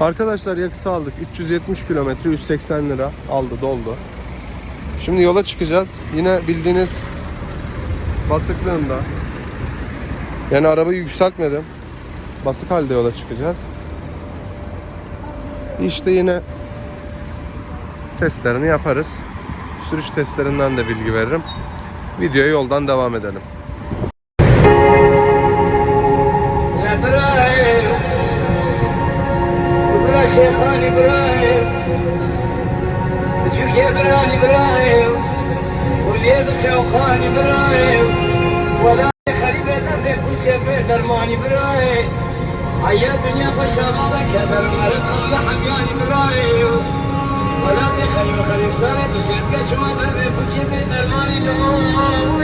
Arkadaşlar yakıtı aldık. 370 kilometre 180 lira aldı doldu. Şimdi yola çıkacağız. Yine bildiğiniz basıklığında. Yani arabayı yükseltmedim. Basık halde yola çıkacağız. İşte yine testlerini yaparız. Sürüş testlerinden de bilgi veririm. Videoya yoldan devam edelim. شیخان ابراهیم جوکی اقران ابراهیم ولیق شوخان ابراهیم ولا خریب درد کوچه به درمان ابراهیم حیات دنیا خوش آقا کبر مرد الله حمیان ابراهیم ولا خریب خریب سانه تو شرکه شما درد کوچه به درمان دوم